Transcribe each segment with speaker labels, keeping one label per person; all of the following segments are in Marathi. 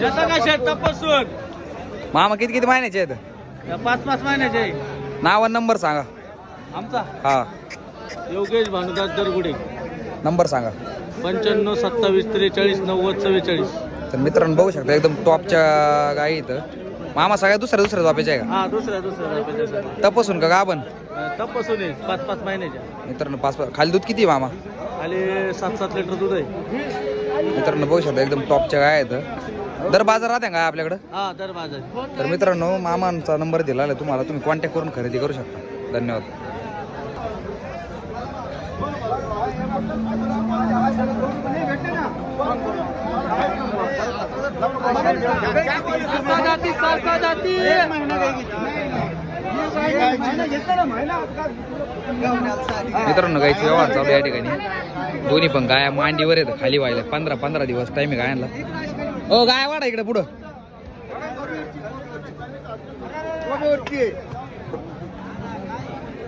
Speaker 1: येतं का शेत टप्पासून
Speaker 2: मामा किती किती महिन्याचे आहेत?
Speaker 1: पाच पाच महिन्याचे
Speaker 2: नाव आणि नंबर सांगा.
Speaker 1: आमचा?
Speaker 2: हा.
Speaker 1: योगेश भानुदास दरगुडे.
Speaker 2: नंबर सांगा.
Speaker 1: पंच्याण्णव सत्तावीस त्रेचाळीस नव्वद चव्वेचाळीस.
Speaker 2: तर मित्रांनो बघू शकता एकदम टॉपच्या गाई इथं. मामा सगळ्या दुसऱ्या दुसऱ्या झोपायच्या आहे
Speaker 1: हा दुसऱ्या दुसऱ्या
Speaker 2: का तपासून का गाभण?
Speaker 1: तपासून आहे. पाच पाच महिन्याच्या.
Speaker 2: मित्रांनो पाच पाच खाली दूध किती आहे मामा?
Speaker 1: खाली सात सात लिटर दूध आहे.
Speaker 2: मित्रांनो बघू शकता एकदम टॉपच्या गाय आहेत. दर बाजार राहते का आपल्याकडं?
Speaker 1: हा दर माझा
Speaker 2: तर मित्रांनो मामांचा नंबर दिला तुम्हाला तुम्ही कॉन्टॅक्ट करून खरेदी करू शकता. धन्यवाद. मित्रांनो गायचे व्यवहार चालू या ठिकाणी. दोन्ही पण गाया मांडीवर आहेत खाली व्हायला. पंधरा पंधरा दिवस टाइम आहे गायांना. हो, ओ गाय वाढा इकडे पुढं.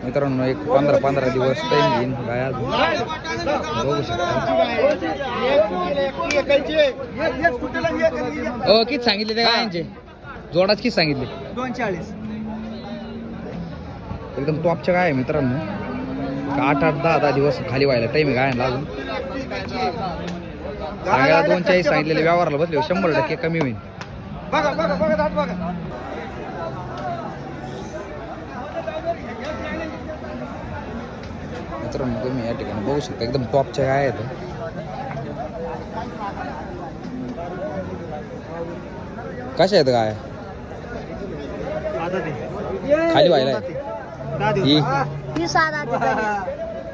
Speaker 2: मित्रांनो एक पंधरा पंधरा दिवस टाइम घेईन. गाय अजून? बघू शकता. ओ किती सांगितले त्या गायांचे जोडाच किती सांगितले?
Speaker 1: दोन चाळीस
Speaker 2: एकदम टॉपच्या गाय आहे मित्रांनो. आठ आठ दहा दहा दिवस खाली व्हायला टाइम आहे गायांना अजून. सांगायला दोन चाळीस सांगितलेले व्यवहाराला बसले शंभर टक्के कमी होईल
Speaker 1: बघा बघा बघा दात बघा
Speaker 2: मित्रांनो तुम्ही या ठिकाणी बघू शकता एकदम टॉपच्या गाय आहेत. कशा आहेत गाय? खाली व्हायला. ही?
Speaker 3: ही.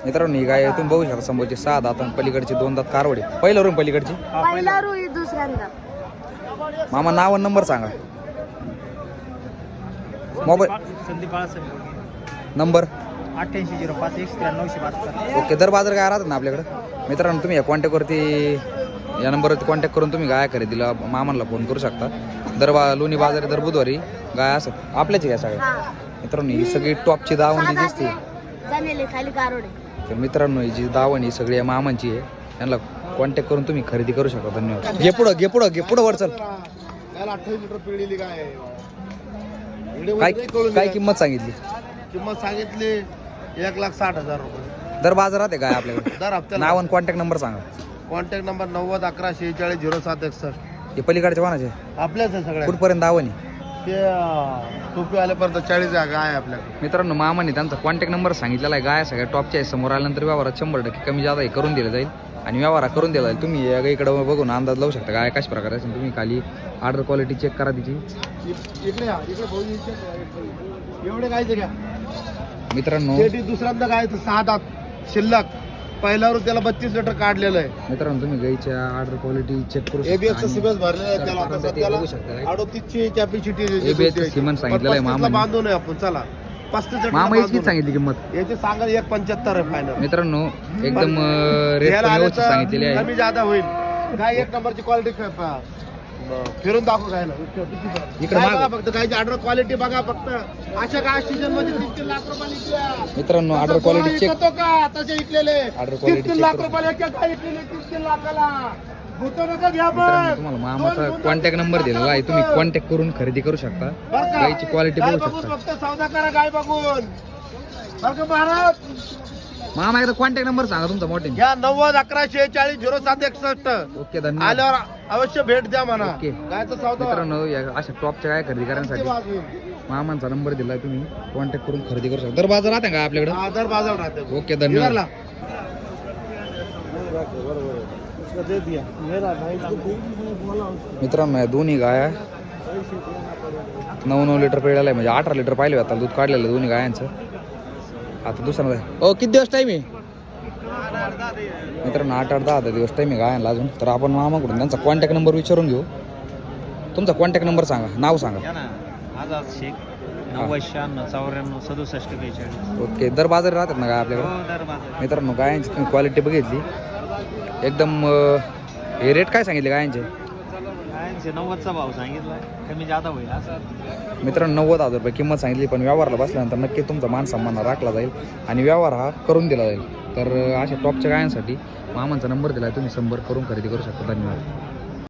Speaker 2: मित्रांनो ही गाय तुम्ही बघू शकता समोरची सहा दात आणि पलीकडची दोन दात कारवडे. पहिलं रूम पलीकडची?
Speaker 3: पहिला. रुई दुसऱ्यांदा.
Speaker 2: मामा नाव आणि नंबर सांगा. मोबाईल
Speaker 1: संदीप
Speaker 2: नंबर
Speaker 1: अठ्ठ्याऐंशी झिरो पाच एक त्र्याण्णवशे बहात्तर.
Speaker 2: ओके दर बाजार काय राहतात ना आपल्याकडं? मित्रांनो तुम्ही या कॉन्टॅक्टवरती या नंबरवरती कॉन्टॅक्ट करून तुम्ही गाय खरेदीला मामांना फोन करू शकता. दर बा लोणी बाजारी दर बुधवारी गाय असत आपल्याच घ्या सगळ्या?
Speaker 3: हा.
Speaker 2: मित्रांनो ही सगळी टॉपची दावणी दिसते.
Speaker 3: खाली कारोडे
Speaker 2: तर मित्रांनो ही जी दावण ही सगळी या मामांची आहे त्यांना कॉन्टॅक्ट करून तुम्ही खरेदी करू शकता. धन्यवाद. घे पुढं घे पुढं घे पुढं वर चल.
Speaker 4: अठ्ठावीस लिटर पिळलेली
Speaker 2: काय काय. किंमत सांगितली?
Speaker 4: किंमत सांगितली. एक लाख साठ हजार रुपये.
Speaker 2: दर बाजारात आहे काय आपल्याकडे?
Speaker 4: दर हप्त्याला.
Speaker 2: नाव आणि कॉन्टॅक्ट नंबर सांगा.
Speaker 4: कॉन्टॅक्ट नंबर नव्वद अकरा शेहेचाळीस झिरो सात एकसष्ट.
Speaker 2: हे पलीकडच्या कोणाचे?
Speaker 4: आपल्याच आहे सगळ्या
Speaker 2: कुठपर्यंत दावणी
Speaker 4: ते अं, टोपी आल्यापर्यंत चाळीस गाय आहे आपल्याकडे.
Speaker 2: मित्रांनो मामाने त्यांचा कॉन्टॅक्ट नंबर सांगितलेला आहे. गाय सगळ्या टॉपच्या आहे. समोर आल्यानंतर व्यवहारात शंभर टक्के कमी जादा हे करून दिलं जाईल. आणि व्यवहार करून दिला जाईल. तुम्ही या गाईकडे बघून अंदाज लावू शकता. गाय कशा प्रकारे असेल तुम्ही खाली ऑर्डर क्वालिटी चेक करा तिची.
Speaker 4: इकडे या, इकडे भाऊ, इकडे. एवढे गायचे घ्या
Speaker 2: मित्रांनो.
Speaker 4: दुसऱ्यांदा गाय सहा दात शिल्लक. पहिल्यावर त्याला बत्तीस लिटर काढलेलं आहे.
Speaker 2: मित्रांनो तुम्ही गाईच्या ऑर्डर क्वालिटी चेक करू
Speaker 4: एबीएस
Speaker 2: आणि
Speaker 4: सिमेंट भरलेलं आहे त्याला. आता
Speaker 2: त्याला
Speaker 4: सध्याला
Speaker 2: बघू शकता.
Speaker 4: अडोतीसची कॅपॅसिटी
Speaker 2: ABS चं सिमेंट सांगितलेलं आहे मामाने.
Speaker 4: बांधून आहे आपण चला.
Speaker 2: मामा सांगितली किंमत.
Speaker 4: याची सांगा एक पंच्याहत्तर आहे फायनल
Speaker 2: मित्रांनो एकदम रेट सांगितलेली आहे.
Speaker 4: कमी जादा होईल. काय एक नंबरची क्वालिटी फिरून दाखव काय
Speaker 2: इकडं मागं.
Speaker 4: फक्त. गायची ऑर्डर क्वालिटी बघा फक्त. अशा काय सीजनमध्ये तीन तीन लाख रुपये.
Speaker 2: मित्रांनो ऑर्डर क्वालिटी चेक
Speaker 4: विकतो का? तसे
Speaker 2: Order
Speaker 4: तीन तीन लाख
Speaker 2: करू.
Speaker 4: रुपयाला एक एक गाय विकलेली तीन तीन लाखाला
Speaker 2: तुम्हाला मामाचा कॉन्टॅक्ट नंबर दिलेला आहे तुम्ही कॉन्टॅक्ट करून खरेदी करू शकता? गाईची क्वालिटी बघू शकता.
Speaker 4: फक्त सौदा करा गाय बघून. बरं का महाराज?
Speaker 2: मामा एकदा कॉन्टॅक्ट नंबर सांगा तुमचा मोठे
Speaker 4: या नव्वद अकरा शेहेचाळीस झिरो सात एकसष्ट.
Speaker 2: ओके धन्यवाद.
Speaker 4: आल्यावर अवश्य भेट द्या म्हणा.
Speaker 2: ओके.
Speaker 4: गायचा सौदा
Speaker 2: मित्रांनो या अशा टॉपच्या काय खरेदी करण्यासाठी मामांचा नंबर दिलाय तुम्ही. कॉन्टॅक्ट करून खरेदी करू शकता. दर बाजार राहते का आपल्याकडे?
Speaker 4: आधार बाजार राहते.
Speaker 2: ओके धन्यवाद. मित्रांनो या दोन्ही गाया नऊ नऊ लिटर पिळालं आहे. म्हणजे अठरा लिटर पाहिले आता दूध काढलेलं आहे दोन्ही गायांचं. आता दुसरा ओ किती दिवस टाईम आहे? मित्रांनो आठ आठ दहा दहा दिवस टाईम आहे गायांना अजून. तर आपण मामाकडून त्यांचा कॉन्टॅक्ट नंबर विचारून घेऊ. तुमचा कॉन्टॅक्ट नंबर सांगा नाव सांगा.
Speaker 1: आझाद शेख नव्वद शहाण्णव चौऱ्याण्णव सदुसष्ट बेचाळीस.
Speaker 2: ओके दर बाजार राहतात ना गाय आपल्याकडे?
Speaker 1: हो दर बाजार.
Speaker 2: मित्रांनो गायांची तुम्ही क्वालिटी बघितली. एकदम अं, हे रेट काय सांगितले गायांचे?
Speaker 5: गायांचे नव्वदचा भाव सांगितला कमी जादा होईल असं.
Speaker 2: मित्रांनो नव्वद हजार रुपये किंमत सांगितली पण व्यवहारला बसल्यानंतर नक्की तुमचा मान सन्मान राखला जाईल आणि व्यवहार हा करून दिला जाईल. तर अशा टॉपच्या गायांसाठी मामांचा नंबर दिला तुम्ही संपर्क करून खरेदी करू शकता. धन्यवाद.